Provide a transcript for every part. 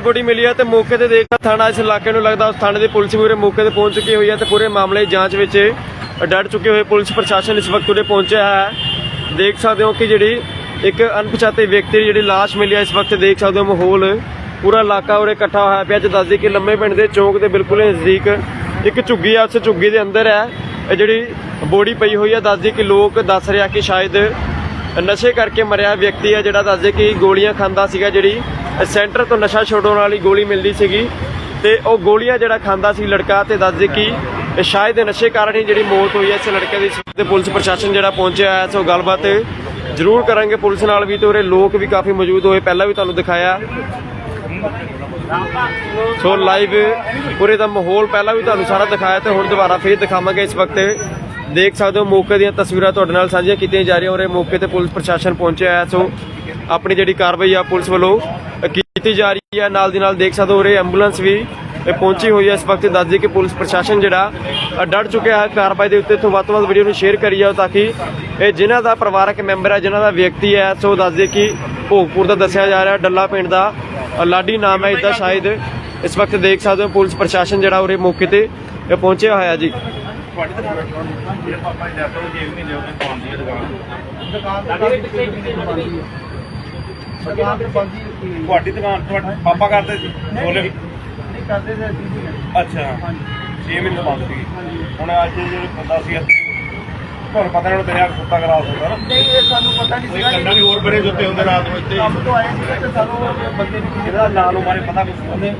Body ਮਿਲੀ ਹੈ ਤੇ ਮੌਕੇ ਤੇ ਦੇਖਾ ਥਾਣਾ ਇਸ ਇਲਾਕੇ ਨੂੰ ਲੱਗਦਾ ਉਸ ਥਾਣੇ ਦੀ ਪੁਲਿਸ ਵੀ ਮੌਕੇ ਤੇ ਪਹੁੰਚ ਚੁੱਕੀ ਹੋਈ ਹੈ ਤੇ ਪੂਰੇ ਮਾਮਲੇ ਦੀ ਜਾਂਚ ਵਿੱਚ ਡਟ ਚੁੱਕੇ ਹੋਏ ਪੁਲਿਸ ਪ੍ਰਸ਼ਾਸਨ ਇਸ ਵਕਤ ਉਰੇ ਪਹੁੰਚਿਆ ਹੈ। ਦੇਖ ਸਕਦੇ ਹੋ ਕਿ ਜਿਹੜੀ ਇੱਕ ਅਣਪਛਾਤੇ ਵਿਅਕਤੀ ਦੀ ਜਿਹੜੀ ਲਾਸ਼ ਮਿਲੀ ਹੈ, ਇਸ ਵਕਤ ਦੇਖ ਸਕਦੇ ਹੋ ਮਾਹੌਲ ਪੂਰਾ ਇਲਾਕਾ ਉਰੇ ਇਕੱਠਾ ਹੋਇਆ ਪਿਆ, ਅੱਜ ਦੱਸਦੀ ਕਿ ਲੰਮੇ ਪਿੰਡ ਦੇ ਚੌਂਕ ਦੇ ਬਿਲਕੁਲ ਨਜ਼ਦੀਕ ਇੱਕ ਝੁੱਗੀ ਆ, ਉਸ ਝੁੱਗੀ ਦੇ ਅੰਦਰ ਹੈ। ਇਹ ਜਿਹੜੀ ਬੋਡੀ ਪਈ ਹੋਈ ਹੈ ਦੱਸਦੀ ਕਿ ਲੋਕ ਦੱਸ ਰਿਹਾ ਕਿ ਸ਼ਾਇਦ ਨਸ਼ੇ ਕਰਕੇ ਮਰਿਆ ਵਿਅਕਤੀ ਹੈ ਜਿਹੜਾ ਦੱਸਦੇ ਕਿ ਗੋਲੀਆਂ ਖਾਂਦਾ ਸੀਗਾ ਜਿਹੜੀ ਸੈਂਟਰ ਤੋਂ ਨਸ਼ਾ ਛੁਡਾਉਣ ਵਾਲੀ ਗੋਲੀ ਮਿਲਦੀ ਸੀਗੀ ਤੇ ਉਹ ਗੋਲੀਆਂ ਜਿਹੜਾ ਖਾਂਦਾ ਸੀ ਲੜਕਾ ਤੇ ਦੱਸਦੇ ਕਿ ਸ਼ਾਇਦ ਨਸ਼ੇ ਕਾਰਨ ਹੀ ਜਿਹੜੀ ਮੌਤ ਹੋਈ ਹੈ, ਇਸ ਲੜਕੇ ਦੀ ਤੇ ਪੁਲਿਸ ਪ੍ਰਸ਼ਾਸਨ ਜਿਹੜਾ ਪਹੁੰਚਿਆ ਹੈ, ਸੋ ਗੱਲਬਾਤ ਜ਼ਰੂਰ ਕਰਾਂਗੇ ਪੁਲਿਸ ਨਾਲ ਵੀ ਤੇ ਉਰੇ ਲੋਕ ਵੀ ਕਾਫੀ ਮੌਜੂਦ ਹੋਏ। ਪਹਿਲਾਂ ਵੀ ਤੁਹਾਨੂੰ ਦਿਖਾਇਆ। ਸੋ ਲਾਈਵ ਪੂਰੇ ਦਾ ਮਾਹੌਲ ਪਹਿਲਾਂ ਵੀ ਤੁਹਾਨੂੰ ਸਾਰਾ ਦਿਖਾਇਆ ਤੇ ਹੁਣ ਦੁਬਾਰਾ ਫੇਰ ਦਿਖਾਵਾਂਗੇ ਇਸ ਵਕਤ। ਦੇਖ ਸਕਦੇ ਹੋ ਮੌਕੇ ਦੀਆਂ ਤਸਵੀਰਾਂ ਤੁਹਾਡੇ ਨਾਲ ਸਾਂਝੀਆਂ ਕੀਤੀਆਂ ਜਾ ਰਹੀਆਂ ਔਰ ਇਹ ਮੌਕੇ ਤੇ ਪੁਲਿਸ ਪ੍ਰਸ਼ਾਸਨ ਪਹੁੰਚਿਆ ਹੈ। ਸੋ ਆਪਣੀ ਜਿਹੜੀ ਕਾਰਵਾਈ ਆ ਪੁਲਿਸ ਵੱਲੋਂ ਕੀਤੀ ਜਾ ਰਹੀ ਹੈ। ਨਾਲ ਦੀ ਨਾਲ ਦੇਖ ਸਕਦੇ ਹੋ ਉਰੇ ਐਂਬੂਲੈਂਸ ਵੀ ਇਹ ਪਹੁੰਚੀ ਹੋਈ ਹੈ। ਇਸ ਵਕਤ ਦੱਸ ਦਈਏ ਕਿ ਪੁਲਿਸ ਪ੍ਰਸ਼ਾਸਨ ਜਿਹੜਾ ਅ, ਡਟ ਚੁੱਕਿਆ ਹੈ। ਕਾਰਵਾਈ ਦੇ ਉੱਤੇ ਤੋਂ ਵੱਧ ਤੋਂ ਵੱਧ ਵੀਡੀਓ ਨੂੰ ਸ਼ੇਅਰ ਕਰੀ ਜਾਓ ਤਾਂ ਕਿ ਇਹ ਜਿਨ੍ਹਾਂ ਦਾ ਪਰਿਵਾਰਕ ਮੈਂਬਰ ਹੈ ਜਿਨ੍ਹਾਂ ਦਾ ਵਿਅਕਤੀ ਹੈ ਸੋ ਦੱਸ ਦਈਏ ਕਿ ਭੋਗਪੁਰ ਦਾ ਦੱਸਿਆ ਜਾ ਰਿਹਾ ਡੱਲਾ ਪਿੰਡ ਦਾ ਲਾਡੀ ਨਾਮ ਹੈ। ਇਦਾਂ ਸ਼ਾਇਦ ਇਸ ਵਕਤ ਦੇਖ ਸਕਦੇ ਹੋ ਪੁਲਿਸ ਪ੍ਰਸ਼ਾਸਨ ਜਿਹੜਾ ਉਰੇ ਮੌਕੇ ਤੇ ਪਹੁੰਚਿਆ ਹੋਇਆ ਜੀ। ਤੁਹਾਡੀ ਦੁਕਾਨ ਮੇਰੇ ਪਾਪਾ ਦੀ ਡੈਥ ਹੋ ਗਈ 6 ਮਹੀਨੇ ਹੋ ਗਏ ਪਾਉਣ ਦੀ ਦੁਕਾਨ ਦੁਕਾਨ ਤੇ ਬੰਦੀ ਰੱਖੀ ਹੋਈ ਤੁਹਾਡੀ ਦੁਕਾਨ ਤੁਹਾਡਾ ਪਾਪਾ ਕਰਦੇ ਸੀ? ਬੋਲੇ? ਨਹੀਂ ਕਰਦੇ ਸੀ ਅਸੀਂ ਵੀ ਅੱਛਾ। 6 ਮਹੀਨੇ ਬੰਦ ਸੀ ਹੁਣ ਅੱਜ ਜਿਹੜੇ ਬੰਦਾ ਸੀ ਇੱਥੇ ਤੁਹਾਨੂੰ ਪਤਾ ਨਹੀਂ ਦਰਿਆ ਕੁੱਤਾ ਕਰਾ ਸਕਦਾ ਨਾ। ਨਹੀਂ ਇਹ ਸਾਨੂੰ ਪਤਾ ਨਹੀਂ ਸੀਗਾ ਕੰਡਾ ਨਹੀਂ ਹੋਰ ਬੜੇ ਜੁੱਤੇ ਹੁੰਦੇ ਰਾਤ ਨੂੰ ਇੱਥੇ ਕੰਮ ਤੋਂ ਆਏ ਸੀਗੇ ਤੇ ਸਾਨੂੰ ਬੰਦੇ ਨੂੰ ਕਿਸੇ ਇਹਦਾ ਨਾਂ ਨੂੰ ਬਾਰੇ ਪਤਾ ਕੁਝ ਨੇ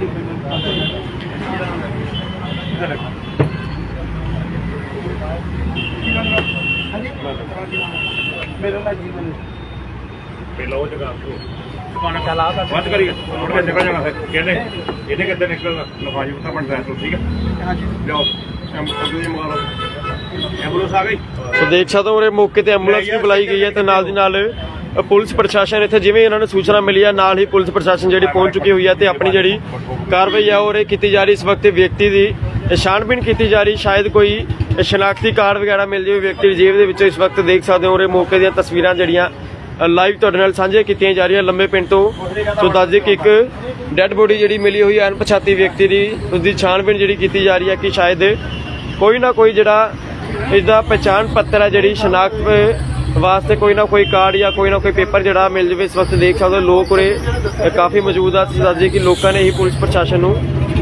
ਮੇਰਾ ਨਾਮ ਜੀਵਨ ਪਹਿਲਾਂ ਉਹ ਜਗ੍ਹਾ ਤੋਂ ਦੁਕਾਨ ਚਲਾ ਦਾ ਬੰਦ ਕਰੀਏ ਮੁੜ ਕੇ ਨਿਕਲ ਜਾਣਾ ਫਿਰ ਕਹਿੰਦੇ ਇਹਨੇ ਕਿੱਦਾਂ ਨਿਕਲਣਾ ਲਫਾਜੀ ਉੱਤਾ ਬਣ ਰਿਹਾ ਠੀਕ ਹੈ ਹਾਂਜੀ ਲਿਆਓ ਐਂਬੂਲੈਂਸ ਮੰਗਾ ਐਂਬੂਲੈਂਸ ਆ ਗਈ ਸੋ ਦੇਖ ਸਕਦੇ ਹੋ ਉਰੇ ਮੌਕੇ ਤੇ ਐਂਬੂਲੈਂਸ ਵੀ ਬੁਲਾਈ ਗਈ ਹੈ ਤੇ ਨਾਲ ਦੀ ਨਾਲ ਪੁਲਿਸ ਪ੍ਰਸ਼ਾਸਨ ਇੱਥੇ ਜਿਵੇਂ ਇਹਨਾਂ ਨੂੰ ਸੂਚਨਾ ਮਿਲੀ ਹੈ ਨਾਲ ਹੀ ਪੁਲਿਸ ਪ੍ਰਸ਼ਾਸਨ ਜਿਹੜੀ ਪਹੁੰਚ ਚੁੱਕੀ ਹੋਈ ਹੈ ਤੇ ਆਪਣੀ ਜਿਹੜੀ ਕਾਰਵਾਈ ਹੈ ਉਹ ਕੀਤੀ ਜਾ ਰਹੀ। ਇਸ ਵਕਤ ਵਿਅਕਤੀ ਦੀ ਛਾਣਬੀਣ ਕੀਤੀ ਜਾ ਰਹੀ। ਸ਼ਾਇਦ ਕੋਈ ਸ਼ਨਾਖਤੀ ਕਾਰਡ ਵਗੈਰਾ ਮਿਲ ਜਾਵੇ, ਵਿਅਕਤੀ ਦੀ ਜੇਬ ਦੇ ਵਿੱਚੋਂ ਇਸ ਵਕਤ ਦੇਖ ਸਕਦੇ ਹੋ ਉਰੇ ਮੌਕੇ ਦੀਆਂ ਤਸਵੀਰਾਂ ਜਿਹੜੀਆਂ ਲਾਈਵ ਤੁਹਾਡੇ ਨਾਲ ਸਾਂਝੀਆਂ ਕੀਤੀਆਂ ਜਾ ਰਹੀਆਂ ਲੰਮੇ ਪਿੰਡ ਤੋਂ। ਸੋ ਦੱਸ ਦਈਏ ਕਿ ਇੱਕ ਡੈੱਡ ਬੋਡੀ ਜਿਹੜੀ ਮਿਲੀ ਹੋਈ ਹੈ, ਅਣਪਛਾਤੀ ਵਿਅਕਤੀ ਦੀ ਉਸ ਦੀ ਛਾਣਬੀਣ ਜਿਹੜੀ ਕੀਤੀ ਜਾ ਰਹੀ ਹੈ ਕਿ ਸ਼ਾਇਦ ਕੋਈ ਨਾ ਕੋਈ ਜਿਹੜਾ ਇਸ ਦਾ ਪਛਾਣ ਪੱਤਰ ਹੈ, ਜਿਹੜੀ ਸ਼ਨਾਖਤ ਵਾਸਤੇ ਕੋਈ ਨਾ ਕੋਈ ਕਾਰਡ ਜਾਂ ਕੋਈ ਨਾ ਕੋਈ ਪੇਪਰ ਜਿਹੜਾ ਮਿਲ ਜਾਵੇ, ਇਸ ਵਕਤ ਦੇਖ ਸਕਦੇ ਹੋ ਲੋਕ ਉਰੇ ਕਾਫੀ ਮੌਜੂਦ ਆ। ਤੁਸੀਂ ਦੱਸ ਕਿ ਲੋਕਾਂ ਨੇ ਹੀ ਪੁਲਿਸ ਪ੍ਰਸ਼ਾਸਨ ਨੂੰ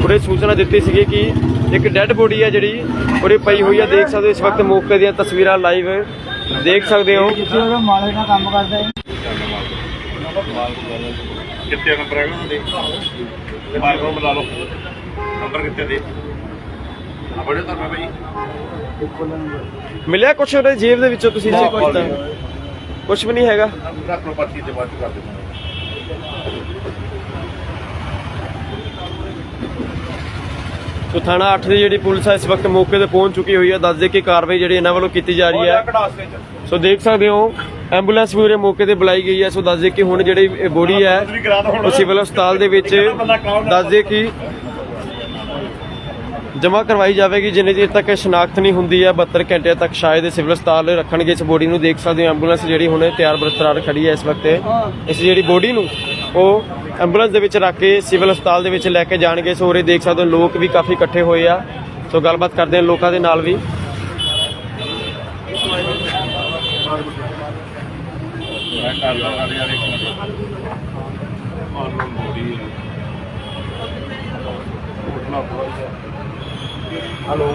ਉਰੇ ਸੂਚਨਾ ਦਿੱਤੀ ਸੀਗੀ ਕਿ ਇੱਕ ਡੈੱਡ ਬੋਡੀ ਹੈ ਜਿਹੜੀ ਉਰੇ ਪਈ ਹੋਈ ਹੈ ਦੇਖ ਸਕਦੇ ਹੋ ਇਸ ਵਕਤ ਮੌਕੇ ਦੀਆਂ ਤਸਵੀਰਾਂ ਲਾਈਵ ਦੇਖ ਸਕਦੇ ਹੋ। ਕਿਸੇ ਉਹਦਾ ਮਾਲੇ ਦਾ ਕੰਮ ਕਰਦਾ ਹੈ। ਕਿੱਥੇ ਨੰਬਰ ਹੈਗਾ ਉਹਨਾਂ ਦੇ ਤੇ ਮਾਰ ਕੋਲ ਬੁਲਾ ਲਓ। ਨੰਬਰ ਕਿੱਥੇ ਦੇ ਆ ਬੜੇ ਤਾਂ ਮੈਂ ਬਈ। ਮਿਲਿਆ ਕੁਛ ਉਹਦੇ ਜੇਬ ਦੇ ਵਿੱਚੋਂ ਤੁਸੀਂ? ਚੈੱਕ ਕੀਤਾ ਕੁਛ ਵੀ ਨਹੀਂ ਹੈਗਾ। ਰੱਖ ਲਓ ਪਰਚੀ ਤੇ ਬਾਅਦ ਕਰ ਦਿੰਦਾ ਸੋ ਥਾਣਾ 8 ਦੀ ਜਿਹੜੀ ਪੁਲਿਸ ਹੈ ਇਸ ਵਕਤ ਮੌਕੇ ਤੇ ਪਹੁੰਚ ਚੁੱਕੀ ਹੋਈ ਹੈ ਦੱਸ ਦੇ ਕਿ ਕਾਰਵਾਈ ਜਿਹੜੀ ਇਹਨਾਂ ਵੱਲੋਂ ਕੀਤੀ ਜਾ ਰਹੀ ਹੈ ਸੋ ਦੇਖ ਸਕਦੇ ਹੋ ਐਂਬੂਲੈਂਸ ਵੀ ਉਰੇ ਮੌਕੇ ਤੇ ਬੁਲਾਈ ਗਈ ਹੈ ਸੋ ਦੱਸ ਦੇ ਕਿ ਹੁਣ ਜਿਹੜੀ ਬੋਡੀ ਹੈ ਉਹ ਸਿਵਲ ਹਸਪਤਾਲ ਦੇ ਵਿੱਚ ਦੱਸ ਦੇ ਕਿ ਜਮ੍ਹਾਂ ਕਰਵਾਈ ਜਾਵੇਗੀ। ਜਿੰਨੇ ਚਿਰ ਤੱਕ ਸ਼ਨਾਖਤ ਨਹੀਂ ਹੁੰਦੀ ਹੈ 72 ਘੰਟੇ ਤੱਕ ਸ਼ਾਇਦ ਇਹ ਸਿਵਲ ਹਸਪਤਾਲ ਰੱਖਣਗੇ ਇਸ ਬੋਡੀ ਨੂੰ। ਦੇਖ ਸਕਦੇ ਹੋ ਐਂਬੂਲੈਂਸ ਜਿਹੜੀ ਹੁਣ ਤਿਆਰ ਬਰਤਰਾਰ ਖੜੀ ਹੈ ਇਸ ਵਕਤ। ਇਸ ਜਿਹੜੀ ਬੋਡੀ ਨੂੰ ਉਹ ਐਂਬੂਲੈਂਸ ਦੇ ਵਿੱਚ ਰੱਖ ਕੇ ਸਿਵਲ ਹਸਪਤਾਲ ਦੇ ਵਿੱਚ ਲੈ ਕੇ ਜਾਣਗੇ। ਸੋ ਉਰੇ ਦੇਖ ਸਕਦੇ ਹੋ ਲੋਕ ਵੀ ਕਾਫੀ ਇਕੱਠੇ ਹੋਏ ਆ। ਸੋ ਗੱਲਬਾਤ ਕਰਦੇ ਹਾਂ ਲੋਕਾਂ ਦੇ ਨਾਲ ਵੀ। ਯਾਰ ਯਾਰ ਹਲੋ।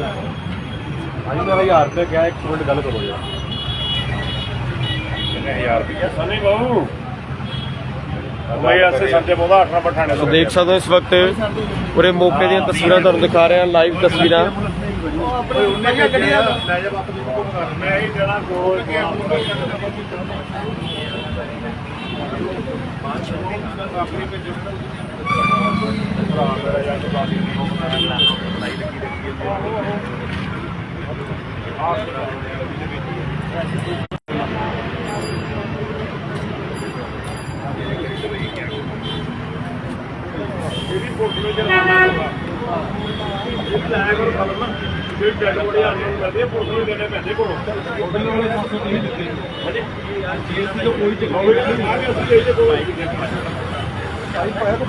ਹਾਂਜੀ ਮੇਰਾ 1000 ਰੁਪਏ ਕਿਹਾ ਇੱਕ ਮਿੰਟ ਗੱਲ ਕਰੋ ਯਾਰ। ਕਿੰਨੇ 1000 ਰੁਪਏ। ਸਨੀ ਬਾਬੂ ਮੈਂ ਦੇਖ ਸਕਦੇ ਹੋ ਇਸ ਵਕਤ ਉਰੇ ਮੌਕੇ ਦੀਆਂ ਤਸਵੀਰਾਂ ਤੁਹਾਨੂੰ ਦਿਖਾ ਰਿਹਾ ਲਾਈਵ ਤਸਵੀਰਾਂ।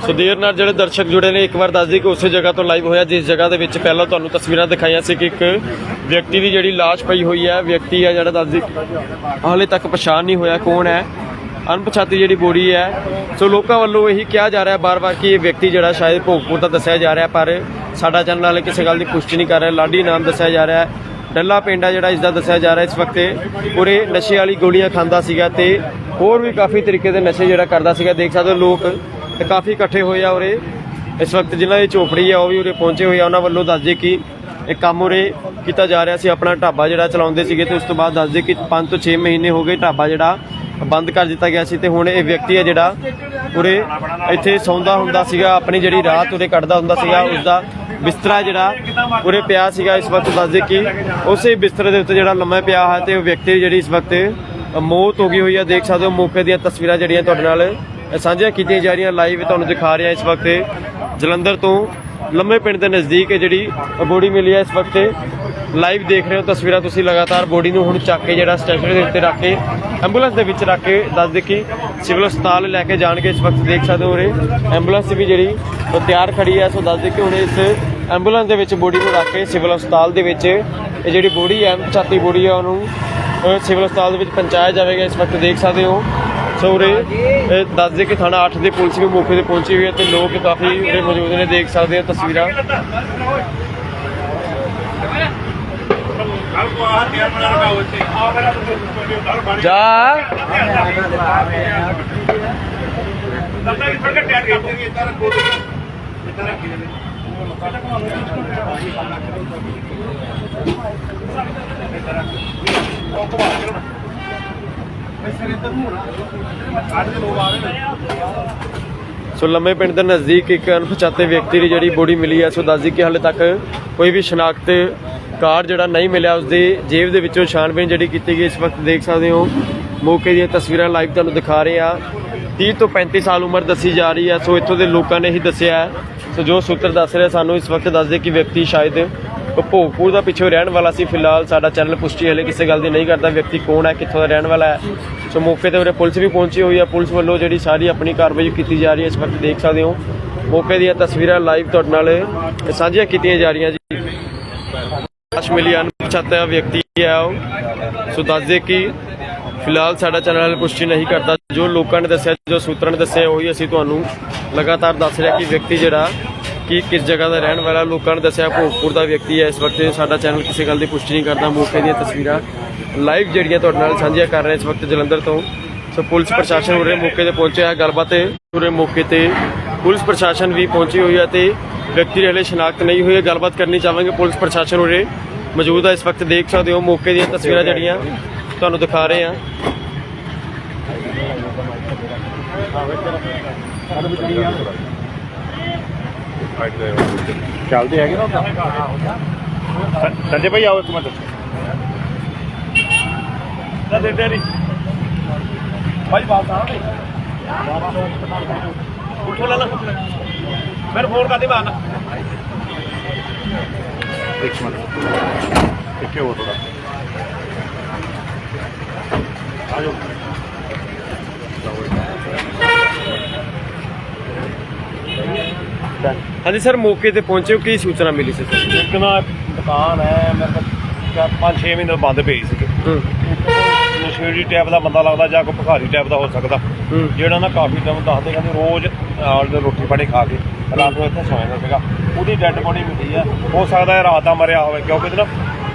ਸੋ ਨਾਲ ਜਿਹੜੇ ਦਰਸ਼ਕ ਜੁੜੇ ਨੇ ਇੱਕ ਵਾਰ ਦੱਸ ਦਈਏ ਕਿ ਉਸੇ ਜਗ੍ਹਾ ਤੋਂ ਲਾਈਵ ਹੋਇਆ ਜਿਸ ਜਗ੍ਹਾ ਦੇ ਵਿੱਚ ਪਹਿਲਾਂ ਤੁਹਾਨੂੰ ਤਸਵੀਰਾਂ ਦਿਖਾਈਆਂ ਸੀ ਕਿ ਇੱਕ ਵਿਅਕਤੀ ਦੀ ਜਿਹੜੀ ਲਾਸ਼ ਪਈ ਹੋਈ ਹੈ ਵਿਅਕਤੀ ਹੈ ਜਿਹੜਾ ਦੱਸ ਦਈਏ ਹਾਲੇ ਤੱਕ ਪਛਾਣ ਨਹੀਂ ਹੋਇਆ ਕੌਣ ਹੈ। ਅਣਪਛਾਤੀ ਜਿਹੜੀ ਬੋਡੀ ਹੈ, ਸੋ ਲੋਕਾਂ ਵੱਲੋਂ ਇਹੀ ਕਿਹਾ ਜਾ ਰਿਹਾ ਬਾਰ-ਬਾਰ ਕਿ ਇਹ ਵਿਅਕਤੀ ਜਿਹੜਾ ਸ਼ਾਇਦ ਭੋਗਪੁਰ ਦਾ ਦੱਸਿਆ ਜਾ ਰਿਹਾ, ਪਰ ਸਾਡਾ ਚੈਨਲ ਵਾਲੇ ਕਿਸੇ ਗੱਲ ਦੀ ਪੁਸ਼ਟੀ ਨਹੀਂ ਕਰ ਰਿਹਾ। ਲਾਡੀ ਨਾਮ ਦੱਸਿਆ ਜਾ ਰਿਹਾ ਡੱਲਾ ਪਿੰਡ ਆ ਜਿਹੜਾ ਇਸ ਦਾ ਦੱਸਿਆ ਜਾ ਰਿਹਾ ਇਸ ਵਕਤ। ਉਰੇ ਨਸ਼ੇ ਵਾਲੀ ਗੋਲੀਆਂ ਖਾਂਦਾ ਸੀਗਾ ਤੇ ਹੋਰ ਵੀ ਕਾਫੀ ਤਰੀਕੇ ਦੇ ਨਸ਼ੇ ਜਿਹੜਾ ਕਰਦਾ ਸੀਗਾ, ਦੇਖ ਸਕਦੇ ਹੋ ਲੋਕ ਕਾਫੀ ਇਕੱਠੇ ਹੋਏ ਆ ਉਰੇ। ਇਸ ਵਕਤ ਜਿਨ੍ਹਾਂ ਦੀ ਝੋਪੜੀ ਆ, ਉਹ ਵੀ ਉਰੇ ਪਹੁੰਚੇ ਹੋਏ ਆ। ਉਹਨਾਂ ਵੱਲੋਂ ਦੱਸਦੇ ਕਿ ਇਹ ਕੰਮ ਉਰੇ ਕੀਤਾ ਜਾ ਰਿਹਾ ਸੀ। ਆਪਣਾ ਢਾਬਾ ਜਿਹੜਾ ਚਲਾਉਂਦੇ ਸੀਗੇ ਤੇ ਉਸ ਤੋਂ ਬਾਅਦ ਦੱਸਦੇ ਕਿ 5 ਤੋਂ 6 ਮਹੀਨੇ ਹੋ ਗਏ ਢਾਬਾ ਜਿਹੜਾ ਬੰਦ ਕਰ ਦਿੱਤਾ ਗਿਆ ਸੀ ਤੇ ਹੁਣ ਇਹ ਵਿਅਕਤੀ ਹੈ ਜਿਹੜਾ ਉਰੇ ਇੱਥੇ ਸੌਂਦਾ ਹੁੰਦਾ ਸੀਗਾ, ਆਪਣੀ ਜਿਹੜੀ ਰਾਤ ਉਰੇ ਕੱਢਦਾ ਹੁੰਦਾ ਸੀਗਾ ਉਸ ਦਾ ਬਿਸਤਰਾ ਜਿਹੜਾ ਉਰੇ ਪਿਆ ਸੀਗਾ ਇਸ ਵਕਤ ਦੱਸਦੇ ਕਿ ਉਸੇ ਬਿਸਤਰੇ ਦੇ ਉੱਤੇ ਜਿਹੜਾ ਲੰਮਾ ਪਿਆ ਹੈ ਤੇ ਉਹ ਵਿਅਕਤੀ ਜਿਹੜੀ ਇਸ ਵਕਤ ਮੌਤ ਹੋ ਗਈ ਹੋਈ ਹੈ। ਦੇਖ ਸਕਦੇ ਹੋ, ਮੌਕੇ ਦੀਆਂ ਤਸਵੀਰਾਂ ਜਿਹੜੀਆਂ ਤੁਹਾਡੇ ਨਾਲ ਸਾਂਝੀਆਂ ਕੀਤੀਆਂ ਜਾ ਰਹੀਆਂ, ਲਾਈਵ ਤੁਹਾਨੂੰ ਦਿਖਾ ਰਿਹਾ ਇਸ ਵਕਤ। ਜਲੰਧਰ ਤੋਂ ਲੰਮੇ ਪਿੰਡ ਦੇ ਨਜ਼ਦੀਕ ਇਹ ਜਿਹੜੀ ਬੋਡੀ ਮਿਲੀ ਹੈ ਇਸ ਵਕਤ। ਲਾਈਵ ਦੇਖ ਰਹੇ ਹੋ ਤਸਵੀਰਾਂ ਤੁਸੀਂ ਲਗਾਤਾਰ ਬੋਡੀ ਨੂੰ ਹੁਣ ਚੱਕ ਕੇ ਜਿਹੜਾ ਸਟੈਚਰ ਦੇ ਉੱਤੇ ਰੱਖ ਕੇ, ਐਂਬੂਲੈਂਸ ਦੇ ਵਿੱਚ ਰੱਖ ਕੇ ਦੱਸ ਦੇ ਕਿ ਸਿਵਲ ਹਸਪਤਾਲ ਲੈ ਕੇ ਜਾਣਗੇ ਇਸ ਵਕਤ ਦੇਖ ਸਕਦੇ ਹੋ ਉਰੇ। ਐਂਬੂਲੈਂਸ ਵੀ ਜਿਹੜੀ ਉਹ ਤਿਆਰ ਖੜੀ ਹੈ, ਸੋ ਦੱਸ ਦੇ ਕਿ ਹੁਣ ਇਸ ਐਂਬੂਲੈਂਸ ਦੇ ਵਿੱਚ ਬੋਡੀ ਨੂੰ ਰੱਖ ਕੇ ਸਿਵਲ ਹਸਪਤਾਲ ਦੇ ਵਿੱਚ ਇਹ ਜਿਹੜੀ ਬੋਡੀ ਹੈ, ਛਾਤੀ ਬੋਡੀ ਹੈ, ਉਹਨੂੰ ਸਿਵਲ ਹਸਪਤਾਲ ਦੇ ਵਿੱਚ ਪਹੁੰਚਾਇਆ ਜਾਵੇਗਾ ਇਸ ਵਕਤ ਦੇਖ ਸਕਦੇ ਹੋ। ਸੋ ਉਰੇ ਇਹ ਦੱਸ ਦੇ ਕਿ ਥਾਣਾ 8 ਦੇ ਪੁਲਿਸ ਵੀ ਮੌਕੇ ਤੇ ਪਹੁੰਚੀ ਹੋਈ ਹੈ ਤੇ ਲੋਕ ਕਾਫੀ ਉਰੇ ਮੌਜੂਦ ਨੇ, ਦੇਖ ਸਕਦੇ ਹੋ ਤਸਵੀਰਾਂ। ਸੋ ਲੰਮੇ ਪਿੰਡ ਦੇ ਨਜ਼ਦੀਕ ਇੱਕ ਅਣਪਛਾਤੇ ਵਿਅਕਤੀ ਦੀ ਜਿਹੜੀ ਬੋਡੀ ਮਿਲੀ ਹੈ ਸੋ ਦੱਸਦੀ ਕਿ ਹਾਲੇ ਤੱਕ ਕੋਈ ਵੀ ਸ਼ਨਾਖਤ ਕਾਰਡ ਜਿਹੜਾ ਨਹੀਂ ਮਿਲਿਆ, ਉਸਦੇ ਜੇਬ ਦੇ ਵਿੱਚੋਂ ਛਾਣਬੀਣ ਜਿਹੜੀ ਕੀਤੀ ਗਈ, ਇਸ ਵਕਤ ਦੇਖ ਸਕਦੇ ਹੋ, ਮੌਕੇ ਦੀਆਂ ਤਸਵੀਰਾਂ ਲਾਈਵ ਤੁਹਾਨੂੰ ਦਿਖਾ ਰਹੇ ਆ 30 ਤੋਂ 35 ਸਾਲ ਉਮਰ ਦੱਸੀ ਜਾ ਰਹੀ ਹੈ, ਸੋ ਇੱਥੋਂ ਦੇ ਲੋਕਾਂ ਨੇ ਹੀ ਦੱਸਿਆ ਸੋ ਜੋ ਸੂਤਰ ਦੱਸ ਰਿਹਾ, ਸਾਨੂੰ ਇਸ ਵਕਤ ਦੱਸਦੇ ਕਿ ਵਿਅਕਤੀ ਸ਼ਾਇਦ ਭੋਗਪੁਰ ਦਾ ਪਿੱਛੋਂ ਰਹਿਣ ਵਾਲਾ ਸੀ। ਫਿਲਹਾਲ ਸਾਡਾ ਚੈਨਲ ਪੁਸ਼ਟੀ ਹਲੇ ਕਿਸੇ ਗੱਲ ਦੀ ਨਹੀਂ ਕਰਦਾ, ਵਿਅਕਤੀ ਕੌਣ ਹੈ, ਕਿੱਥੋਂ ਦਾ ਰਹਿਣ ਵਾਲਾ ਹੈ। ਸੋ ਮੌਕੇ ਤੇ ਉਰੇ ਪੁਲਿਸ ਵੀ ਪਹੁੰਚੀ ਹੋਈ ਹੈ। ਪੁਲਿਸ ਵੱਲੋਂ ਜਿਹੜੀ ਸਾਰੀ ਆਪਣੀ ਕਾਰਵਾਈ ਕੀਤੀ ਜਾ ਰਹੀ ਹੈ, ਇਸ ਵਕਤ ਦੇਖ ਸਕਦੇ ਹੋ। ਮੌਕੇ ਦੀਆਂ ਤਸਵੀਰਾਂ ਲਾਈਵ ਤੁਹਾਡੇ ਨਾਲ ਸਾਂਝੀਆਂ ਕੀਤੀਆਂ ਜਾ ਰਹੀਆਂ ਜੀ। ਲਾਸ਼ ਮਿਲੀ ਵਿਅਕਤੀ ਹੈ ਉਹ। ਸੋ ਦੱਸਦੇ ਕਿ ਫਿਲਹਾਲ ਸਾਡਾ ਚੈਨਲ ਪੁਸ਼ਟੀ ਨਹੀਂ ਕਰਦਾ। ਜੋ ਲੋਕਾਂ ਨੇ ਦੱਸਿਆ, ਜੋ ਸੂਤਰਾਂ ਨੇ ਦੱਸਿਆ, ਉਹੀ ਅਸੀਂ ਤੁਹਾਨੂੰ ਲਗਾਤਾਰ ਦੱਸ ਰਿਹਾ ਕਿ ਵਿਅਕਤੀ ਜਿਹੜਾ ਕਿ ਕਿਸ ਜਗ੍ਹਾ ਦਾ ਰਹਿਣ ਵਾਲਾ, ਲੋਕਾਂ ਨੇ ਦੱਸਿਆ ਭੋਗਪੁਰ ਦਾ ਵਿਅਕਤੀ ਹੈ। ਇਸ ਵਕਤ ਸਾਡਾ ਚੈਨਲ ਕਿਸੇ ਗੱਲ ਦੀ ਪੁਸ਼ਟੀ ਨਹੀਂ ਕਰਦਾ। ਮੌਕੇ ਦੀਆਂ ਤਸਵੀਰਾਂ ਲਾਈਵ ਜਿਹੜੀਆਂ ਤੁਹਾਡੇ ਨਾਲ ਸਾਂਝੀਆਂ ਕਰ ਰਹੇ ਇਸ ਵਕਤ ਜਲੰਧਰ ਤੋਂ। ਸੋ ਪੁਲਿਸ ਪ੍ਰਸ਼ਾਸਨ ਉਰੇ ਮੌਕੇ ਤੇ ਪਹੁੰਚਿਆ ਹੈ। ਗੱਲਬਾਤ ਉਰੇ ਮੌਕੇ ਤੇ ਪੁਲਿਸ ਪ੍ਰਸ਼ਾਸਨ ਵੀ ਪਹੁੰਚੀ ਹੋਈ ਹੈ ਤੇ ਵਿਅਕਤੀ ਦੀ ਹਲੇ ਸ਼ਨਾਖਤ ਨਹੀਂ ਹੋਈ ਹੈ ਗੱਲਬਾਤ ਕਰਨੀ ਚਾਹਾਂਗੇ। ਪੁਲਿਸ ਪ੍ਰਸ਼ਾਸਨ ਉਰੇ ਮੌਜੂਦ ਹੈ ਇਸ ਵਕਤ ਦੇਖ ਸਕਦੇ ਹੋ, ਮੌਕੇ ਦੀਆਂ ਤਸਵੀਰਾਂ ਜਿਹੜੀਆਂ ਤੁਹਾਨੂੰ ਦਿਖਾ ਰਹੇ ਹਾਂ। ਚੱਲਦੇ ਹੈਗੇ ਨਾ ਸੰਜੇ ਭਾਈ, ਆਓ ਇੱਕ ਮਿੰਟ। ਨਾ, ਦੇ ਦੇ ਭਾਈ ਬਾਤ ਆ ਰਹੀ ਉਠੋ, ਲੈ ਲੈ। ਮੈਨੂੰ ਫੋਨ ਕਰ ਦੇ ਬਾਅਦ ਇੱਕ ਮਿੰਟ। ਇੱਥੇ ਹੋ ਥੋੜਾ ਆ ਜਾਓ। ਹਾਂਜੀ ਸਰ ਮੌਕੇ ਤੇ ਪਹੁੰਚੇ ਹੋ। ਕੀ ਸੂਚਨਾ ਮਿਲੀ ਸੀ ਇੱਕ ਨਾ ਦੁਕਾਨ ਹੈ ਮੇਰੇ ਕੋਲ 5-6 ਮਹੀਨੇ ਤੋਂ ਬੰਦ ਪਈ ਸੀ ਹੂੰ। ਨਸ਼ੇੜੀ ਟਾਈਪ ਦਾ ਬੰਦਾ ਲੱਗਦਾ ਜਾਂ ਕੋਈ ਭਿਖਾਰੀ ਟਾਈਪ ਦਾ ਹੋ ਸਕਦਾ। ਹੂੰ। ਜਿਹੜਾ ਨਾ ਕਾਫੀ ਟਾਈਮ ਦੱਸਦੇ ਕਹਿੰਦੇ ਰੋਜ਼ ਨਾਲ ਦੇ ਰੋਟੀ ਪਾਣੀ ਖਾ ਕੇ ਰਾਤ ਨੂੰ ਇੱਥੇ ਸੌਂ ਜਾਂਦਾ ਸੀਗਾ। ਉਹਦੀ ਡੈੱਡ ਬੋਡੀ ਮਿਲੀ ਆ। ਹੋ ਸਕਦਾ ਹੈ ਰਾਤ ਦਾ ਮਰਿਆ ਹੋਵੇ ਕਿਉਂਕਿ ਇਹਦੇ ਨਾ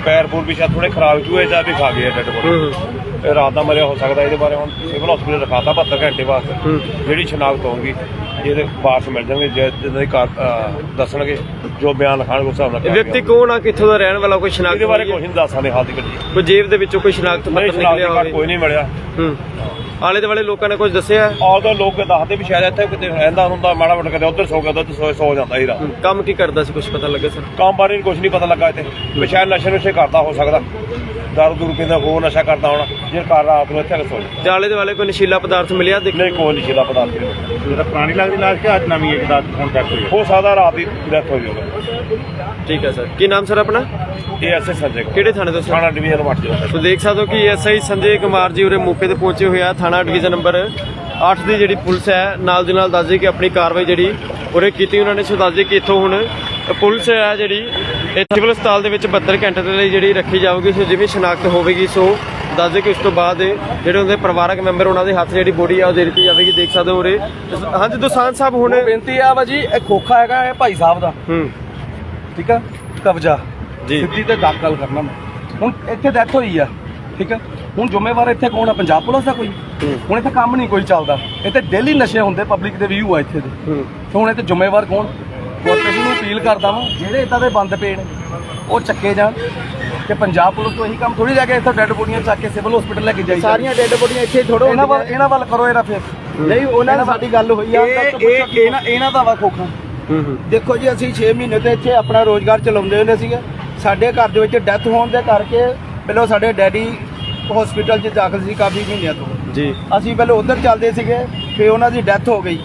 ਪੈਰ ਪੂਰ ਵੀ ਸ਼ਾਇਦ ਥੋੜੇ ਖਰਾਬ ਚੂਹੇ ਜਾਂ ਵੀ ਖਾ ਗਏ ਡੈੱਡ ਬੋਡੀ ਹੂੰ ਇਹ ਰਾਤ ਦਾ ਮਰਿਆ ਹੋ ਸਕਦਾ ਇਹਦੇ ਬਾਰੇ ਹੁਣ ਸਿਵਲ ਹਸਪੀਟਲ ਰਖਾਤਾ 72 ਘੰਟੇ ਵਾਸਤੇ ਹੂੰ। ਜਿਹੜੀ ਸ਼ਨਾਖਤ ਹੋਊਗੀ। ਇਹਦੇ ਵਾਰਸ ਮਿਲ ਜਾਣਗੇ ਜੇ ਜਿਹਨਾਂ ਦੀ ਕਾਰ- ਅਹ ਦੱਸਣਗੇ ਜੋ ਬਿਆਨ ਲਿਖਾਣਗੇ ਉਸ ਹਿਸਾਬ ਨਾਲ ਇਹ ਵਿਅਕਤੀ ਕੌਣ ਆ? ਕਿੱਥੋਂ ਦਾ ਰਹਿਣ ਵਾਲਾ? ਕੋਈ ਸ਼ਨਾਖਤ ਇਹਦੇ ਬਾਰੇ ਹੋਈ ਹੈ? ਨਹੀਂ ਦੱਸ ਸਕਦੇ ਹਾਲ ਦੀ ਘੜੀ ਕੋਈ ਜੇਬ ਦੇ ਵਿੱਚੋਂ ਕੋਈ ਸ਼ਨਾਖਤ ਨਹੀਂ ਪੱਤਰ ਸ਼ਨਾਖਤ ਨਿਕਲਿਆ ਕੋਈ ਨਹੀਂ ਮਿਲਿਆ। ਹੂੰ। ਆਲੇ ਦੁਆਲੇ ਲੋਕਾਂ ਨੇ ਕੁਝ ਦੱਸਿਆ? ਹੈ? ਆਲ ਲੋਕ ਦੱਸਦੇ ਵੀ ਸ਼ਾਇਦ ਇੱਥੇ ਕਿਤੇ ਰਹਿੰਦਾ ਹੁੰਦਾ ਮਾੜਾ ਮੋਟਾ ਕਦੇ ਉੱਧਰ ਸੌ ਗਿਆ ਉੱਧਰ ਸੌ ਸੌ ਜਾਂਦਾ ਹੀ ਰਾਤ ਹੂੰ, ਕੰਮ ਕੀ ਕਰਦਾ ਸੀ? ਕੁਝ ਪਤਾ ਲੱਗਾ ਸਰ? ਕੰਮ ਬਾਰੇ ਕੁਝ ਨਹੀਂ ਪਤਾ ਲੱਗਾ ਇੱਥੇ। ਵੀ ਸ਼ਾਇਦ ਨਸ਼ੇ ਨੁਸ਼ੇ ਕਰਦਾ ਹੋ ਸਕਦਾ। ਦਾਰੂ ਦੂਰੂ ਪੀਂਦਾ ਹੋਰ ਨਸ਼ਾ ਕਰਦਾ ਹੋਣਾ ਜੇ ਘਰ ਰਾਤ ਨੂੰ ਇੱਥੇ ਸੌਂ ਜਾਂਦਾ। ਜਾਲੇ ਦੇ ਵਾਲੇ ਕੋਈ ਨਸ਼ੀਲਾ ਪਦਾਰਥ ਮਿਲਿਆ ਦੇਖ ਨਹੀਂ ਕੋਈ ਨਸ਼ੀਲਾ ਪਦਾਰਥ ਨਹੀਂ ਮਿਲਿਆ। ਜਿਹੜਾ ਪੁਰਾਣੀ ਲੱਗਦੀ ਲਾਸ਼ ਕਿ ਅੱਜ ਨਵੀਂ ਹੈ ਜਿਹਦਾ ਹੁਣ ਤੱਕ ਹੋਈ ਹੈ। ਹੋ ਸਕਦਾ ਰਾਤ ਦੀ ਡੈਥ ਹੋਈ ਹੋਵੇ ਠੀਕ ਹੈ ਸਰ। ਕੀ ਨਾਮ ਸਰ ਆਪਣਾ? ਇਹ ਐਸੇ ਸੰਜੇ ਕੋਲ। ਕਿਹੜੇ ਥਾਣੇ ਤੋਂ ਸਰ? ਥਾਣਾ ਡਿਵੀਜ਼ਨ ਮੱਟ ਜੋ ਸੋ ਦੇਖ ਸਕਦੇ ਹੋ ਕਿ ਐਸਆਈ ਸੰਜੇ ਕੁਮਾਰ ਜੀ ਉਰੇ ਮੌਕੇ ਤੇ ਪਹੁੰਚੇ ਹੋਏ ਆ। ਥਾਣਾ ਡਿਵੀਜ਼ਨ ਨੰਬਰ 8 ਦੀ ਜਿਹੜੀ ਪੁਲਿਸ ਹੈ ਨਾਲ ਦੀ ਨਾਲ ਦੱਸਦੇ ਕਿ ਆਪਣੀ ਕਾਰਵਾਈ ਜਿਹੜੀ ਉਰੇ ਕੀਤੀ ਉਹਨਾਂ ਨੇ। ਸੋ ਦੱਸਦੇ ਕਿ ਇੱਥੋਂ ਹੁਣ ਪੁਲਿਸ ਹੈ ਜਿਹੜੀ ਸਿਵਲ ਹਸਪਤਾਲ ਦੇ ਵਿੱਚ 72 ਘੰਟੇ ਦੇ ਲਈ ਜਿਹੜੀ ਰੱਖੀ ਜਾਊਗੀ ਸੋ ਜਿਵੇਂ ਸ਼ਨਾਖਤ ਹੋਵੇਗੀ ਸੋ ਦੱਸਦੇ ਕਿ ਉਸ ਤੋਂ ਬਾਅਦ ਜਿਹੜੇ ਉਹਦੇ ਪਰਿਵਾਰਕ ਮੈਂਬਰ ਉਹਨਾਂ ਦੇ ਹੱਥ ਜਿਹੜੀ ਬੋਡੀ ਆ ਉਹ ਦੇ ਦਿੱਤੀ ਜਾਵੇਗੀ ਦੇਖ ਸਕਦੇ ਹੋ ਉਰੇ। ਹਾਂਜੀ ਦੋਸਾਂਝ ਸਾਹਿਬ ਹੁਣ ਬੇਨਤੀ ਆ ਵਾ ਜੀ ਇਹ ਖੋਖਾ ਹੈਗਾ ਇਹ ਭਾਈ ਸਾਹਿਬ ਦਾ। ਹੂੰ। ਠੀਕ ਆ? ਕਬਜ਼ਾ। ਜੀ। ਸਿੱਧੀ ਤੇ ਦਾਖਲ ਕਰਨਾ ਮੈਂ। ਹੁਣ ਇੱਥੇ ਡੈਥ ਹੋਈ ਆ ਠੀਕ ਆ? ਹੁਣ ਜ਼ਿੰਮੇਵਾਰ ਇੱਥੇ ਕੌਣ ਆ? ਪੰਜਾਬ ਪੁਲਿਸ ਦਾ ਕੋਈ। ਹੁਣ ਇੱਥੇ ਕੰਮ ਨਹੀਂ ਕੋਈ ਚੱਲਦਾ। ਇੱਥੇ ਡੇਲੀ ਨਸ਼ੇ ਹੁੰਦੇ ਪਬਲਿਕ ਦੇ ਵਿਊ ਆ ਇੱਥੇ ਦੇ। ਹੁਣ ਇੱਥੇ ਜ਼ਿੰਮੇਵਾਰ ਕੌਣ? ਕਾਰਪੋਰੇਸ਼ਨ ਨੂੰ ਅਪੀਲ ਕਰਦਾ ਵਾਂ ਜਿਹੜੇ ਇਦਾਂ ਦੇ ਬੰਦ ਪਏ ਨੇ ਉਹ ਚੱਕੇ ਜਾਣ ਤੇ ਪੰਜਾਬ ਪੁਲਿਸ ਤੋਂ ਇਹੀ ਕੰਮ ਥੋੜੀ ਜਾ ਕੇ ਇੱਥੇ ਡੈੱਡ ਬੋਡੀਆਂ ਚੱਕ ਕੇ ਸਿਵਲ ਹਸਪੀਟਲ ਲੈ ਕੇ ਜਾਈ ਸਾਰੀਆਂ ਡੈਡ ਬੋਡੀਆਂ ਇੱਥੇ ਥੋੜੋ ਇਹਨਾਂ ਵੱਲ ਇਹਨਾਂ ਵੱਲ ਕਰੋ ਇਹਦਾ ਫਿਰ। ਨਹੀਂ ਉਹਨਾਂ ਨਾਲ ਸਾਡੀ ਗੱਲ ਹੋਈ ਆ ਇਹ ਇਹ ਇਹਨਾਂ ਇਹਨਾਂ ਦਾ ਵਾ ਖੋਖਾ। ਹੂੰ ਹੂੰ। ਦੇਖੋ ਜੀ ਅਸੀਂ 6 ਮਹੀਨੇ ਤੇ ਇੱਥੇ ਆਪਣਾ ਰੋਜ਼ਗਾਰ ਚਲਾਉਂਦੇ ਹੁੰਦੇ ਸੀਗੇ। ਸਾਡੇ ਘਰ ਦੇ ਵਿੱਚ ਡੈਥ ਹੋਣ ਦੇ ਕਰਕੇ ਪਹਿਲਾਂ ਸਾਡੇ ਡੈਡੀ ਹਸਪੀਟਲ 'ਚ ਦਾਖਲ ਸੀ ਕਾਫੀ ਮਹੀਨਿਆਂ ਤੋਂ। ਜੀ। ਅਸੀਂ ਪਹਿਲਾਂ ਉਧਰ ਚੱਲਦੇ ਸੀਗੇ ਫਿਰ ਉਹਨਾਂ ਦੀ ਡੈਥ ਹੋ ਗਈ।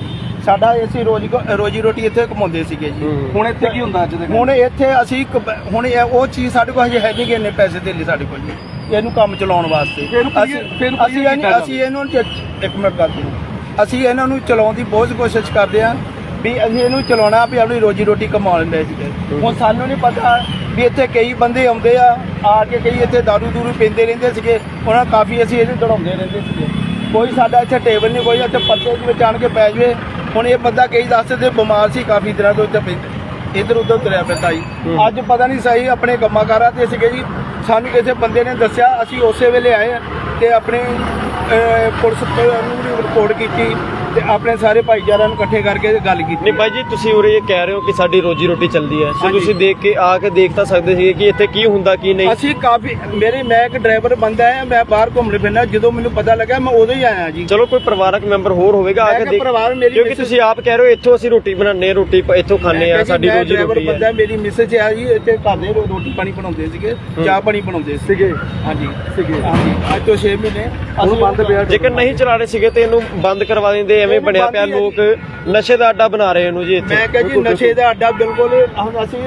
ਸਾਡਾ ਅਸੀਂ ਰੋਜੀ ਰੋਜੀ ਰੋਟੀ ਇੱਥੇ ਕਮਾਉਂਦੇ ਸੀਗੇ ਜੀ। ਹੁਣ ਇੱਥੇ ਕੀ ਹੁੰਦਾ ਅੱਜ ਦੇ ਹੁਣ ਇੱਥੇ ਅਸੀਂ ਕ- ਹੁਣ ਇਹ- ਉਹ ਚੀਜ਼ ਸਾਡੇ ਕੋਲ ਹਜੇ ਹੈ ਨਹੀਂ ਕਿ ਇੰਨੇ ਪੈਸੇ ਦੇ ਲਈ ਸਾਡੇ ਕੋਲ ਜੀ। ਇਹਨੂੰ ਕੰਮ ਚਲਾਉਣ ਵਾਸਤੇ। ਫਿਰ ਇਹਨੂੰ clear- ਅਸੀਂ ਫਿਰ ਅਸੀਂ ਇਹਨੂੰ- ਕੀਤਾ ਅਸੀਂ ਇਹਨੂੰ ਚ- ਇੱਕ ਮਿੰਟ ਕਰਦੇ। ਅਸੀਂ ਇਹਨਾਂ ਨੂੰ ਚਲਾਉਣ ਦੀ ਬਹੁਤ ਕੋਸ਼ਿਸ਼ ਕਰਦੇ ਹਾਂ ਵੀ ਅਸੀਂ ਇਹਨੂੰ ਚਲਾਉਣਾ ਵੀ ਆਪਣੀ ਰੋਜੀ ਰੋਟੀ ਕਮਾ ਲੈਂਦੇ ਸੀਗੇ ਹੁਣ ਸਾਨੂੰ ਨਹੀਂ ਪਤਾ ਵੀ ਇੱਥੇ ਕਈ ਬੰਦੇ ਆਉਂਦੇ ਆ ਆ ਕੇ ਕਈ ਇੱਥੇ ਦਾਰੂ ਦੂਰੂ ਪੀਂਦੇ ਰਹਿੰਦੇ ਸੀਗੇ। ਉਹਨਾਂ ਕਾਫੀ ਅਸੀਂ ਇਹਨੂੰ ਦੜਾਉਂਦੇ ਰਹਿੰਦੇ ਸੀਗੇ। ਕੋਈ ਸਾਡਾ ਇੱਥੇ ਟੇਬਲ ਨਹੀਂ ਕੋਈ ਇੱਥੇ ਪਰਦੇ ਦੇ ਵਿੱਚ ਆਣ ਕੇ ਪੈ ਜਵੇ। ਹੁਣ ਇਹ ਬੰਦਾ ਕਈ ਦੱਸਦੇ ਬਿਮਾਰ ਸੀ ਕਾਫੀ ਦਿਨਾਂ ਤੋਂ ਇੱਥੇ ਪੈਂਦਾ ਇੱਧਰ ਉੱਧਰ ਤੁਰਿਆ ਫਿਰਦਾ ਜੀ। ਅੱਜ ਪਤਾ ਨਹੀਂ ਸਹੀ ਆਪਣੇ ਕੰਮਾਂ ਕਾਰਾਂ ਤੇ ਸੀਗੇ ਜੀ। ਸਾਨੂੰ ਕਿਸੇ ਬੰਦੇ ਨੇ ਦੱਸਿਆ ਅਸੀਂ ਉਸੇ ਵੇਲੇ ਆਏ ਤੇ ਆਪਣੇ ਪੁਲਿਸ ਨੂੰ ਰਿਪੋਰਟ ਕੀਤੀ। ਤੇ ਆਪਣੇ ਸਾਰੇ ਭਾਈਚਾਰਿਆਂ ਨੂੰ ਇਕੱਠੇ ਕਰਕੇ ਗੱਲ ਕੀਤੀ ਨਹੀਂ ਭਾਈ ਜੀ ਤੁਸੀਂ ਉਰੇ ਇਹ ਕਹਿ ਰਹੇ ਹੋ ਕਿ ਸਾਡੀ ਰੋਜੀ ਰੋਟੀ ਚੱਲਦੀ ਹੈ। ਸੋ ਹਾਂਜੀ। ਤੁਸੀਂ ਦੇਖ ਕੇ ਆ ਕੇ ਦੇਖ ਤਾਂ ਸਕਦੇ ਸੀ ਕਿ ਇੱਥੇ ਕੀ ਹੁੰਦਾ ਕੀ ਨਹੀਂ। ਅਸੀਂ ਕਾਫੀ ਮੇਰੇ ਮੈਂ ਇੱਕ ਡਰਾਈਵਰ ਬੰਦਾ ਹੈ ਮੈਂ ਬਾਹਰ ਘੁੰਮਣ ਫਿਰਨਾ ਜਦੋਂ ਮੈਨੂੰ ਪਤਾ ਲੱਗਾ ਮੈਂ ਉਦੋਂ ਹੀ ਆਇਆ ਜੀ। ਚਲੋ ਕੋਈ ਪਰਿਵਾਰਕ ਮੈਂਬਰ ਹੋਰ ਹੋਵੇਗਾ ਆ ਮੈਂ ਕੇ ਕਿਹਾ ਦੇਖ ਪਰਿਵਾਰ ਮੇਰੀ ਕਿਉਂਕਿ ਤੁਸੀਂ ਆਪ ਕਹਿ ਰਹੇ ਹੋ ਇੱਥੋਂ ਅਸੀਂ ਰੋਟੀ ਬਣਾਉਂਦੇ ਹਾਂ ਰੋਟੀ ਪ- ਇੱਥੋਂ ਖਾਂਦੇ ਆ ਮੈਂ ਸਾਡੀ ਰੋਜੀ ਰੋਟੀ ਬੰਦਾ ਹੈ ਮੇਰੀ ਮਿਸਿਸ ਆ ਜੀ ਇੱਥੇ ਘਰ ਦੇ ਰੋ- ਰੋਟੀ ਪਾਣੀ ਬਣਾਉਂਦੇ ਸੀਗੇ ਚਾਹ ਪਾਣੀ ਬਣਾਉਂਦੇ ਸੀਗੇ। ਹਾਂਜੀ। ਸੀਗੇ। ਹਾਂਜੀ। ਅੱਜ ਤੋਂ 6 ਮਹੀਨੇ। ਅਸੀਂ ਬੰਦ ਪਿਆ ਜੇਕਰ ਨਹੀਂ ਚਲਾ ਰਹੇ ਸੀਗੇ ਤੇ ਇਹਨੂੰ ਬੰਦ ਕਰਵਾ ਦਿੰਦੇ ਐਵੇਂ ਬਣਿਆ ਪਿਆ ਲੋਕ ਨਸ਼ੇ ਦਾ ਅੱਡਾ ਬਣਾ ਰਹੇ ਇਹਨੂੰ ਜੀ ਇੱਥੇ। ਮੈਂ ਕਿਹਾ ਜੀ ਨਸ਼ੇ ਦਾ ਅੱਡਾ ਬਿਲਕੁਲ ਹੁਣ ਅਸੀਂ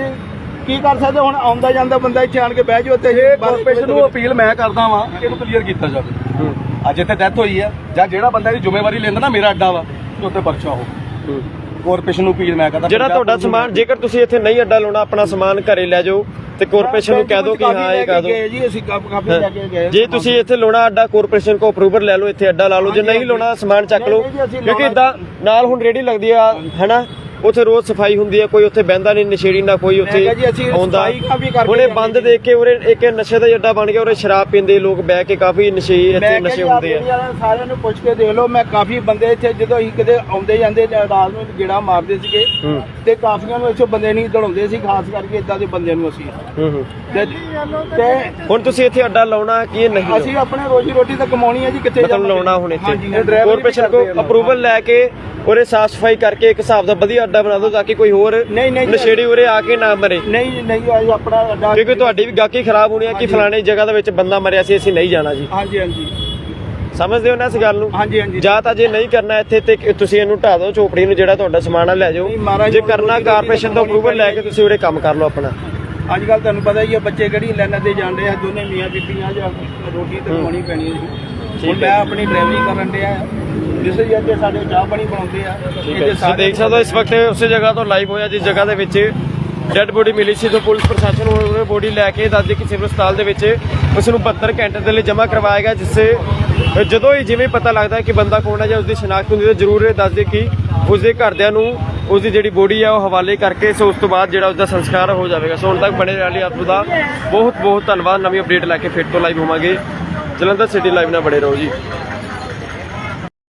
ਕੀ ਕਰ ਸਕਦੇ? ਹੁਣ ਆਉਂਦਾ ਜਾਂਦਾ ਬੰਦਾ ਇੱਥੇ ਆਣ ਕੇ ਬਹਿ ਜਾਓ ਤੇ ਇਹ ਕਾਰਪੋਰੇਸ਼ਨ ਨੂੰ ਅਪੀਲ ਮੈਂ ਕਰਦਾ ਵਾਂ ਕਿ ਇਹਨੂੰ ਕਲੀਅਰ ਕੀਤਾ ਜਾਵੇ। ਹੂੰ, ਅੱਜ ਇੱਥੇ ਡੈਥ ਹੋਈ ਹੈ ਜਾਂ ਜਿਹੜਾ ਬੰਦਾ ਇਹਦੀ ਜ਼ਿੰਮੇਵਾਰੀ ਲੈਂਦਾ ਨਾ ਮੇਰਾ ਅੱਡਾ ਵਾ ਤੇ ਉੱਤੇ ਪਰਚਾ ਹੂੰ। ਕਾਰਪੋਰੇਸ਼ਨ ਨੂੰ ਅਪੀਲ ਮੈਂ ਕਰਦਾ ਜਿਹੜਾ ਤੁਹਾਡਾ ਸਮਾਨ ਜੇਕਰ ਤੁਸੀਂ ਇੱਥੇ ਨਹੀਂ ਅੱਡਾ ਲਾਉਣਾ ਆਪਣਾ ਸਮਾਨ ਘਰੇ ਲੈ ਜਾਓ ਤੇ ਕਾਰਪੋਰੇਸ਼ਨ ਨੂੰ ਕਹਿ ਦਿਓ ਕਿ ਹਾਂ ਇਹ ਕਹਿ ਦਿਓ। ਜੀ ਅਸੀਂ ਕਾਫੀ ਲੈ ਕੇ ਗਏ ਜੇ ਤੁਸੀਂ ਇੱਥੇ ਲਾਉਣਾ ਅੱਡਾ ਕਾਰਪੋਰੇਸ਼ਨ ਕੋ ਅਪਰੂਵਲ ਲੈ ਲਓ ਇੱਥੇ ਅੱਡਾ ਲਾ ਲਓ ਜੇ ਨਹੀਂ ਲਾਉਣਾ ਸਮਾਨ ਚੱਕ ਲਓ ਕਿਉਂਕਿ ਇਦਾਂ ਨਾਲ ਹੁਣ ਰੇੜੀ ਲੱਗਦੀ ਆ ਹੈਨਾ? ਉੱਥੇ ਰੋਜ਼ ਸਫ਼ਾਈ ਹੁੰਦੀ ਹੈ ਕੋਈ ਉੱਥੇ ਬਹਿੰਦਾ ਨਹੀਂ ਨਸ਼ੇੜੀ ਨਾ ਕੋਈ ਉੱਥੇ ਆਉਂਦਾ ਜਾਂਦੇ ਬੰਦ। ਦੇਖ ਕੇ ਉਰੇ ਇੱਕ ਨਸ਼ੇ ਦਾ ਅੱਡਾ ਬਣ ਗਿਆ ਉਰੇ ਸ਼ਰਾਬ ਪੀਂਦੇ ਲੋਕ ਬਹਿ ਕੇ ਕਾਫੀ ਨਸ਼ੇ ਇੱਥੇ ਨਸ਼ੇ ਹੁੰਦੇ ਆ ਸਾਰਿਆਂ ਨੂੰ ਪੁੱਛ ਕੇ ਦੇਖ ਲਓ ਮੈਂ ਕਾਫੀ ਬੰਦੇ ਇੱਥੇ ਜਦੋਂ ਅਸੀਂ ਕਿਤੇ ਆਉਂਦੇ ਜਾਂਦੇ ਰਾਤ ਨੂੰ ਗੇੜਾ ਮਾਰਦੇ ਸੀਗੇ ਤੇ ਕਾਫੀਆਂ ਨੂੰ ਇੱਥੇ ਬੰਦੇ ਨਹੀਂ ਦੜਾਉਂਦੇ ਸੀ ਖਾਸ ਕਰਕੇ ਇਦਾਂ ਦੇ ਬੰਦਿਆਂ ਨੂੰ ਅਸੀਂ ਤੇ ਹੁਣ ਤੁਸੀਂ ਇੱਥੇ ਅੱਡਾ ਲਾਉਣਾ ਕੀ ਨਹੀਂ ਅਸੀਂ ਆਪਣੇ ਰੋਜੀ ਰੋਟੀ ਤਾਂ ਕਮਾਉਣੀ ਹੈ ਜੀ ਕਿੱਥੇ ਜਾਵਾਂਗੇ? ਲਾਉਣਾ ਹੁਣ ਇੱਥੇ ਕਾਰਪੋਰੇਸ਼ਨ ਕੋ। ਅਪਰੂਵਲ ਲੈ ਕੇ ਉਰੇ ਸਾਫ਼ ਸਫ਼ਾਈ ਕਰਕੇ ਇੱਕ ਹਿਸਾਬ ਦਾ ਵਧੀਆ ਅੱਡਾ ਬਣਾ ਦਿਓ ਤਾਂ ਕਿ ਕੋਈ ਹੋਰ ਨਹੀਂ, ਨਹੀਂ। ਨਸ਼ੇੜੀ ਉਰੇ ਆ ਕੇ ਨਾ ਮਰੇ। ਨਹੀਂ ਨਹੀਂ ਅਸੀਂ ਆਪਣਾ ਅੱਡਾ ਕਿਉਂਕਿ ਤੁਹਾਡੀ ਵੀ ਗਾਹਕੀ ਖਰਾਬ ਹੋਣੀ ਹੈ ਕਿ। ਫਲਾਣੇ ਜਗ੍ਹਾ ਦੇ ਵਿੱਚ ਬੰਦਾ ਮਰਿਆ ਸੀ ਅਸੀਂ ਨਹੀਂ ਜਾਣਾ ਜੀ। ਹਾਂਜੀ ਹਾਂਜੀ। ਸਮਝਦੇ ਹੋ ਨਾ ਇਸ ਗੱਲ ਨੂੰ? ਹਾਂਜੀ ਹਾਂਜੀ। ਜਾਂ ਤਾਂ ਜੇ ਨਹੀਂ ਕਰਨਾ ਇੱਥੇ ਤੇ ਤੁਸੀਂ ਇਹਨੂੰ ਢਾ ਦਿਓ ਚੋਪੜੀ ਨੂੰ ਜਿਹੜਾ ਤੁਹਾਡਾ ਸਮਾਨ ਆ ਲੈ ਜਾਓ। ਜੇ ਕਰਨਾ ਕਾਰਪੋਰੇਸ਼ਨ ਤੋਂ ਅਪਰੂਵਲ ਲੈ ਕੇ ਤੁਸੀਂ ਉਰੇ ਕੰਮ ਕਰ ਲਓ ਆਪਣਾ। ਅੱਜ ਕੱਲ ਤੁਹਾਨੂੰ ਪਤਾ ਹੀ ਹੈ ਬੱਚੇ ਕਿਹੜੀ ਲਾਈਨਾਂ ਤੇ ਜਾਂਦੇ ਆ ਦੋਨੇ ਮੀਆਂ ਬੀਬੀਆਂ ਜਾਂ ਰੋਟੀ ਤੇ ਕਮਾਉਣੀ ਪੈਣੀ ਹੈ ਜੀ। ਮੈਂ ਆਪਣੀ ਡਰਾਈਵਰੀ ਕਰਨ ਡਿਆ। ਜਿਸ ਸਾਡੇ ਚਾਹ ਪਾਣੀ ਬਣਾਉਂਦੇ ਆ ਠੀਕ ਇਹਦੇ ਹੈ ਤੁਸੀਂ ਦੇਖ ਸਕਦੇ ਹੋ ਇਸ ਵਕਤ ਉਸੇ ਜਗ੍ਹਾ ਤੋਂ ਲਾਈਵ ਹੋਇਆ ਜਿਸ ਜਗ੍ਹਾ ਦੇ ਵਿੱਚ ਡੈੱਡ ਬੋਡੀ ਮਿਲੀ ਸੀ ਤੋਂ ਪੁਲਿਸ ਪ੍ਰਸ਼ਾਸਨ ਉਹ ਬੋਡੀ ਲੈ ਕੇ ਦੱਸਦੇ ਕਿ ਸਿਵਲ ਹਸਪਤਾਲ ਦੇ ਵਿੱਚ ਉਸ ਨੂੰ 72 ਘੰਟੇ ਦੇ ਲਈ ਜਮ੍ਹਾਂ ਕਰਵਾਇਆ ਗਿਆ ਜਿਸ ਜਦੋਂ ਹੀ ਜਿਵੇਂ ਪਤਾ ਲੱਗਦਾ ਹੈ ਕਿ ਬੰਦਾ ਕੌਣ ਹੈ ਜਾਂ ਉਸ ਦੀ ਸ਼ਨਾਖਤ ਹੁੰਦੀ ਹੈ ਜ਼ਰੂਰ ਇਹ ਦੱਸਦੇ ਕਿ ਉਸ ਦੇ ਘਰਦਿਆਂ ਨੂੰ ਉਸ ਦੀ ਜਿਹੜੀ ਬੋਡੀ ਆ ਉਹ ਹਵਾਲੇ ਕਰਕੇ ਸੋ ਉਸ ਤੋਂ ਬਾਅਦ ਜਿਹੜਾ ਉਸ ਦਾ ਸੰਸਕਾਰ ਹੋ ਜਾਵੇਗਾ। ਸੋ ਹੁਣ ਤੱਕ ਬਣੇ ਰਹਿਣ ਲਈ ਆਪ ਦਾ ਬਹੁਤ ਬਹੁਤ ਧੰਨਵਾਦ। ਨਵੀਂ ਅਪਡੇਟ ਲੈ ਕੇ ਫਿਰ ਤੋਂ ਲਾਈਵ ਹੋਵਾਂਗੇ। ਜਲੰਧਰ ਸਿਟੀ ਲਾਈਵ ਨਾਲ ਬੜੇ ਰਹੋ ਜੀ।